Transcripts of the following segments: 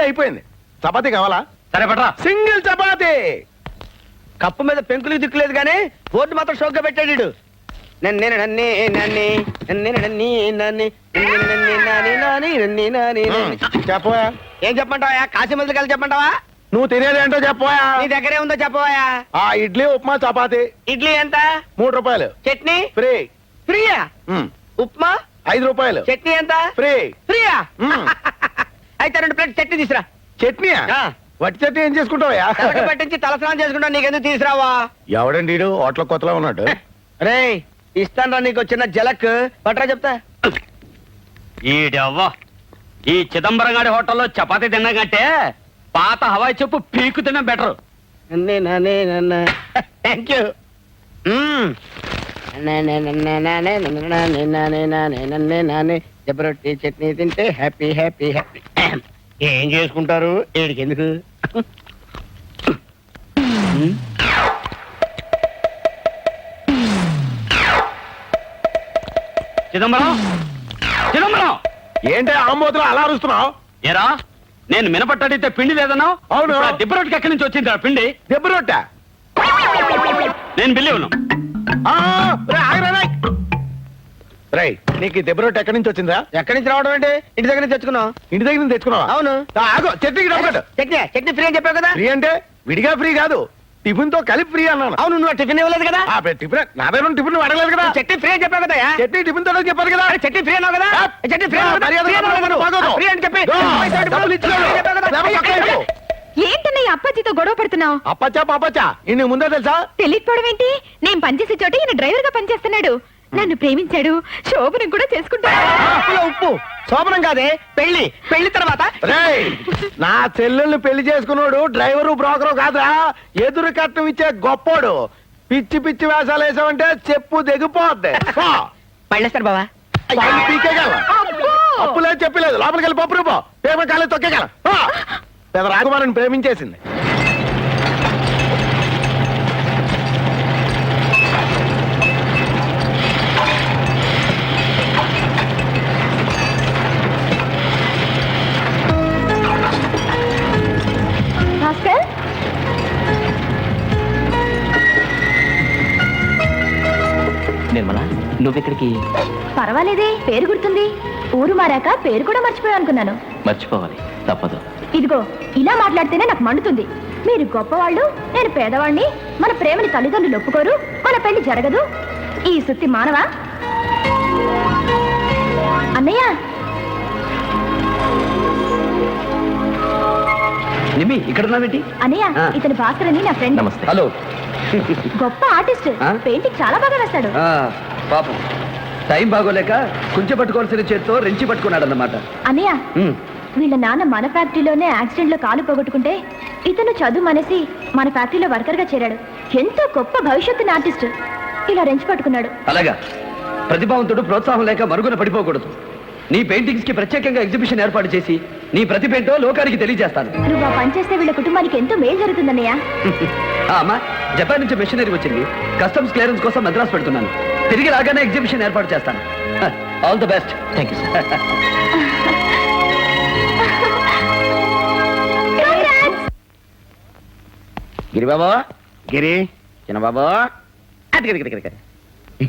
తిండి అయిపోయింది చపాతీ కావాలా సరే పట్రా సింగిల్ చపాతీ కప్పు మీద పెంకులు దిక్కులేదు కానీ బోర్డు మాత్రం షోక్గా పెట్టాడు చెప్పవా ఏం చెప్పంటావా కాశీమంది కలిసి చెప్పంటావా నువ్వు తినేది ఏంటో చెప్పవా నీ దగ్గరే ఉందో చెప్పవా ఆ ఇడ్లీ ఉప్మా చపాతి ఇడ్లీ ఎంత మూడు రూపాయలు చట్నీ ఫ్రీ ఫ్రీయా ఉప్మా ఐదు రూపాయలు చట్నీ ఎంత ఫ్రీ ఫ్రీయా అయితే రెండు ప్లేట్ చట్నీ తీసురా చట్నీయా ఆ. వట్టి చట్నీ ఏం చేసుకుంటావా తలకి పట్టించి తలస్నానం చేసుకుంటా నీకెందుకు తీసురావా ఎవడండి హోటల్ కొత్తలో ఉన్నాడు రే ఇస్తాను నీకు చిన్న జలక్ పట్రా చెప్తా ఈడవ్వ ఈ చిదంబరం గారి హోటల్లో చపాతీ తిన్నా కంటే పాత హవాయి చెప్పు పీకు తిన్నా బెటర్ నన్నే నన్నే నన్న థ్యాంక్ యూ జబరొట్టి చట్నీ తింటే హ్యాపీ హ్యాపీ హ్యాపీ ఏం చేసుకుంటారు? ఏడికి ఎందుకు చిదంబరం? చిదంబరం! ఏంటి ఆంబోతులు అలా అరుస్తున్నావు? ఏరా నేను మినపట్టడితే పిండి లేదన్నావు? అవును. దిబ్బరొట్టుకి ఎక్కడి నుంచి వచ్చింది పిండి? దెబ్బ రొట్టె? నేను బిల్లి రేయ్. రేయ్ నీకు ఈ దెబ్బ రొట్టె ఎక్కడి నుంచి వచ్చిందా ఎక్కడి నుంచి రావడం ఏంటి? ఇంటి దగ్గర నుంచి తెచ్చుకున్నావు. ఇంటి దగ్గర నుంచి తెచ్చుకున్నావా? అవును. ఆగు చట్నీకి డబ్బు కట్టు. చట్నీ చట్నీ ఫ్రీ అని చెప్పావు కదా? ఫ్రీ అంటే విడిగా ఫ్రీ కాదు. టిఫిన్తో కలిపి ఫ్రీ అన్నాను. అవును నువ్వు టిఫిన్ ఇవ్వలేదు కదా? టిఫిన్ నా దగ్గర టిఫిన్ అడగలేదు కదా? చట్నీ ఫ్రీ అని చెప్పావు కదా చట్నీ టిఫిన్తో చెప్పారు కదా? చట్నీ ఫ్రీ అన్నావు కదా? చట్నీ ఫ్రీ ఫ్రీ అని చెప్పి. ఏంటన్నయ్య అప్పాజీతో గొడవ పడుతున్నావు? అప్పచ్చా పాపచ్చా? ఇన్ని ముందే తెలుసా? తెలియకపోవడం ఏంటి? నేను పనిచేసే చోట ఈయన డ్రైవర్గా పనిచేస్తున్నాడు. నన్ను ప్రేమించాడు. శోభనం కూడా చేసుకుంటాడు ఉప్పు. శోభనం కాదే పెళ్ళి పెళ్ళి తర్వాత. రేయ్ నా చెల్లెళ్ళు పెళ్ళి చేసుకున్నాడు డ్రైవరు బ్రోకరు కాదురా. ఎదురు కట్నం ఇచ్చే గొప్పోడు. పిచ్చి పిచ్చి వేషాలు వేసావంటే చెప్పు దిగిపోద్ది పో. పళ్ళేస్తారు బావా. వాళ్ళు పీకేయగలం. అబ్బో! చెప్పలేదు. లోపలికి వెళ్ళి పప్పు రూపో పేమ కాలేదు తొక్కేగల? పెద్ద రాకుమారిని ప్రేమించేసింది. నువ్వెక్కడికి? పర్వాలేదే పేరు గుర్తుంది. ఊరు మారాక పేరు కూడా మర్చిపోయా అనుకున్నాను. మర్చిపోవాలి తప్పదు. ఇదిగో ఇలా మాట్లాడితేనే నాకు మండుతుంది. మీరు గొప్పవాళ్ళు నేను పేదవాణ్ణి మన ప్రేమని తల్లిదండ్రులు ఒప్పుకోరు మన పెళ్ళి జరగదు. ఈ సుత్తి మానవా? అన్నయ్య! నిమ్మి ఇక్కడ ఉన్నావేంటి అన్నయ్య ఆ. ఇతను భాస్కర్ అని నా ఫ్రెండ్. నమస్తే. హలో. గొప్ప ఆర్టిస్ట్. ఆ? పెయింటింగ్ చాలా బాగా వేస్తాడు. పాపం టైం బాగోలేక కుంచె పట్టుకోవాల్సిన చేత్తో రెంచి పట్టుకున్నాడు అన్నమాట అన్నయ్య వీళ్ళ నాన్న మన ఫ్యాక్టరీలోనే యాక్సిడెంట్లో కాలు పోగొట్టుకుంటే ఇతను చదువు మనేసి మన ఫ్యాక్టరీలో వర్కర్గా చేరాడు. ఎంతో గొప్ప భవిష్యత్తు ఆర్టిస్ట్. ఇలా రెంచి పట్టుకున్నాడు. అలాగా. ప్రతిభావంతుడు ప్రోత్సాహం లేక మరుగున పడిపోకూడదు. నీ పెయింటింగ్స్కి ప్రత్యేకంగా ఎగ్జిబిషన్ ఏర్పాటు చేసి నీ ప్రతిభ ఏంటో లోకానికి తెలియజేస్తాను. నువ్వు ఆ పని చేస్తే వీళ్ళ కుటుంబానికి ఎంతో మేలు జరుగుతుందన్నయ్య. అమ్మా జపాన్ నుంచి మెషినరీ వచ్చింది. కస్టమ్స్ క్లియరెన్స్ కోసం మద్రాసు పెడుతున్నాను. తిరిగి రాగానే ఎగ్జిబిషన్ ఏర్పాటు చేస్తాను. All the best. Thank you Giribabu. Giri. Chinnababu.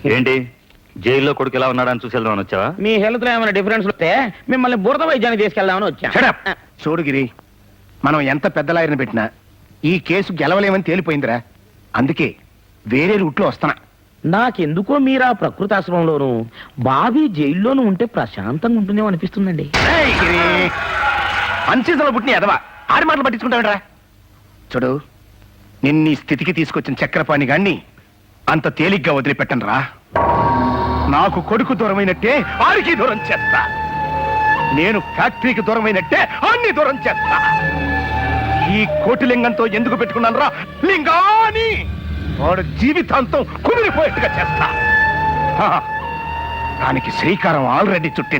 ఏంటి? జైల్లో కొడుకు ఎలా ఉన్నాడని చూసి వెళ్దామని వచ్చావా? మీ హెల్త్లో ఏమైనా డిఫరెన్స్ వస్తే మిమ్మల్ని బురద వైద్యానికి తీసుకెళ్దామని వచ్చా. చూడు గిరి మనం ఎంత పెద్ద లాయర్ని పెట్టినా ఈ కేసు గెలవలేమని తేలిపోయిందిరా. అందుకే వేరే రూట్లో వస్తున్నా. నాకెందుకో మీరు ఆ ప్రకృతి బాబీ జైల్లోనూ ఉంటే ప్రశాంతంగా ఉంటుందేమో అనిపిస్తుందండి. ఏయ్ పుట్టిన ఎదవా ఆడి మాటలు పట్టించుకుంటావురా చూడు నిన్ని స్థితికి తీసుకొచ్చిన చక్రపాణి గాన్ని అంత తేలిగ్గా వదిలిపెట్టను రా నాకు కొడుకు దూరమైనట్టే ఆడికి దూరం చేస్తా. నేను ఫ్యాక్టరీకి దూరమైనట్టే అన్ని దూరం చేస్తా. ఈ కోటిలింగంతో ఎందుకు పెట్టుకున్నాను రా లింగాని! వాడు జీవితాంతం కుమిలిపోయేట్టుగా చేస్తా. దానికి శ్రీకారం ఆల్రెడీ చుట్టే